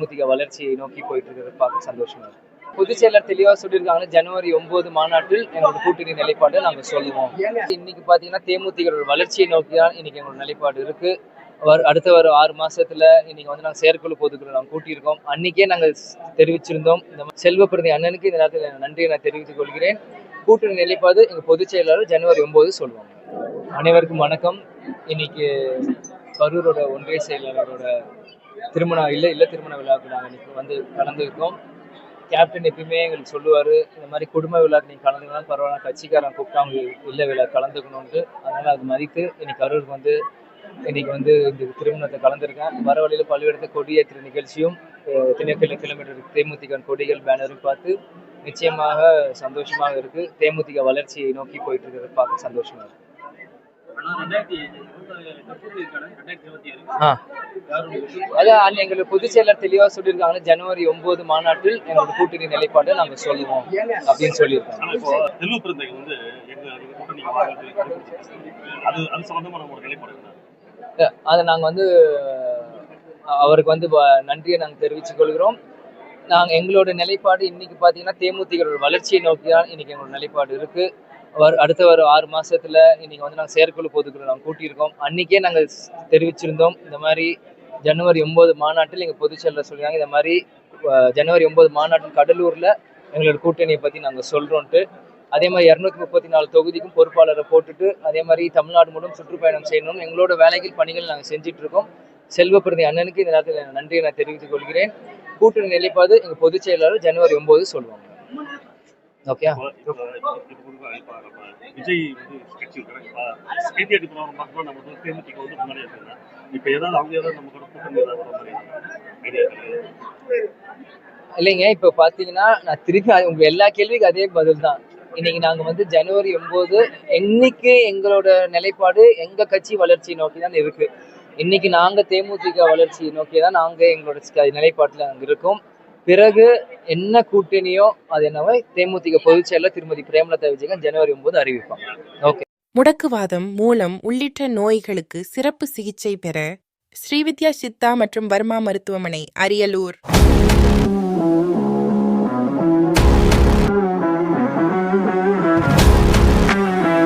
தேமுதிக வளர்ச்சியை நோக்கி போயிட்டு இருக்கிறத பார்க்க சந்தோஷமா இருக்கு. பொதுச் செயலர் தெளிவா சொல்லியிருக்காங்க ஜனவரி ஒன்பது மாநாட்டில் எங்களோட கூட்டணி நிலைப்பாடு நாங்க சொல்லுவோம். இன்னைக்கு பாத்தீங்கன்னா தேமுதிகளோட வளர்ச்சியை நோக்கி தான் இன்னைக்கு எங்களோட நிலைப்பாடு இருக்கு. வர அடுத்த வர ஆறு மாசத்துல இன்னைக்கு வந்து நாங்கள் செயற்குழு பொதுக்குழு நாங்க கூட்டியிருக்கோம். அன்னைக்கே நாங்க தெரிவிச்சிருந்தோம். இந்த மாதிரி செல்வ பிரதி அண்ணனுக்கு இந்த நேரத்தில் நன்றியை நான் தெரிவித்துக் கொள்கிறேன். கூட்டணி நிலைப்பாடு எங்கள் பொதுச் செயலாளர் ஜனவரி ஒன்பது சொல்லுவாங்க. அனைவருக்கும் வணக்கம். இன்னைக்கு கரூரோட ஒன்றிய செயலாளரோட திருமண இல்லை இல்ல திருமண விழாவுக்கு நாங்கள் இன்னைக்கு வந்து கலந்துருக்கோம். கேப்டன் எப்பயுமே எங்களுக்கு சொல்லுவார் இந்த மாதிரி குடும்ப விழாக்கு நீங்கள் கலந்துக்கலாம் பரவாயில்ல கட்சிக்காரன் கூப்பிட்டா அவங்க இல்லை விழா கலந்துக்கணும்ட்டு அதனால அது மதித்து இன்னைக்கு கரூருக்கு வந்து இன்னைக்கு வந்து இந்த திருமணத்தை கலந்துருக்கேன். வர வழியில் பல்வேறு கொடியேற்ற நிகழ்ச்சியும் அஹ், கிலோமீட்டர் தேமுதிக கொடிகள் பேனரும் பார்த்து நிச்சயமாக சந்தோஷமாக இருக்கு. தேமுதிக வளர்ச்சியை நோக்கி போயிட்டு இருக்கிறத பார்க்க சந்தோஷமா இருக்குது அதான் எங்களுக்கு பொதுச் செயலர் தெளிவா சொல்லியிருக்காங்க. ஜனவரி ஒன்பது மாநாட்டில் எங்களோட கூட்டணி நிலைப்பாட்டை நாங்க சொல்லுவோம் அப்படின்னு சொல்லியிருக்காங்க. அது நிலைப்பாடு நாங்க வந்து அவருக்கு வந்து நன்றியை நாங்க தெரிவித்துக் கொள்கிறோம். நாங்க எங்களோட நிலைப்பாடு இன்னைக்கு பாத்தீங்கன்னா தேமுதிக வளர்ச்சியை நோக்கி தான் இன்னைக்கு எங்களோட நிலைப்பாடு இருக்கு. வர அடுத்த வர ஆறு மாசத்துல இன்னைக்கு வந்து நாங்கள் செயற்குழு பொதுக்குழு நாங்கள் கூட்டியிருக்கோம். அன்னைக்கே நாங்கள் தெரிவிச்சிருந்தோம். இந்த மாதிரி ஜனவரி ஒன்பது மாநாட்டில் எங்கள் பொதுச் செயலர் சொல்லியிருக்காங்க. இந்த மாதிரி ஜனவரி ஒன்பது மாநாட்டில் கடலூர்ல எங்களோட கூட்டணியை பத்தி நாங்கள் சொல்றோம்ட்டு அதே மாதிரி இரநூத்தி முப்பத்தி நாலு தொகுதிக்கும் பொறுப்பாளரை போட்டுட்டு அதே மாதிரி தமிழ்நாடு முழுவதும் சுற்றுப்பயணம் செய்யணும் எங்களோட வேலைகள் பணிகள் நாங்கள் செஞ்சுட்டு இருக்கோம் செல்வப்பிரதி அண்ணனுக்கு இந்த நேரத்தில் நன்றியை நான் தெரிவித்துக் கொள்கிறேன். கூட்டணி நிலைப்பாடு எங்கள் பொதுச் செயலாளர் ஜனவரி ஒன்பது சொல்லுவாங்க. ஓகே விஜய் வந்து கட்சி இருக்காங்க செய்தி அடிப்படையில் பார்க்கணும் நம்ம வந்து தேமுதிக வந்து முன்னாடி இருக்காங்க இப்போ ஏதாவது அவங்க ஏதாவது நம்ம கூட கூட்டணி ஏதாவது வர மாதிரி ஐடியா இல்லைங்க இப்போ பார்த்தீங்கன்னா நான் திருப்பி அது உங்க எல்லா கேள்விக்கும் அதே பதில் தான். இன்னைக்கு நாங்க வந்து ஜனவரி ஒன்பது இன்னைக்கு எங்களோட நிலைப்பாடு எங்க கட்சி வளர்ச்சி நோக்கி தான் இருக்கு. இன்னைக்கு நாங்க தேமுதிக வளர்ச்சி நோக்கி தான் நாங்க எங்களோட நிலைப்பாட்டுல அங்க இருக்கோம். பிறகு என்ன கூட்டணியோ அது என்னவோ தேமுதிக பொதுச் செயலர் திருமதி பிரேமலதா விஜயகாந்த் ஜனவரி ஒன்பது அறிவிப்பாங்க. ஓகே முடக்குவாதம் மூலம் உள்ளிட்ட நோய்களுக்கு சிறப்பு சிகிச்சை பெற ஸ்ரீவித்யா சித்தா மற்றும் வர்மா மருத்துவமனை அரியலூர்.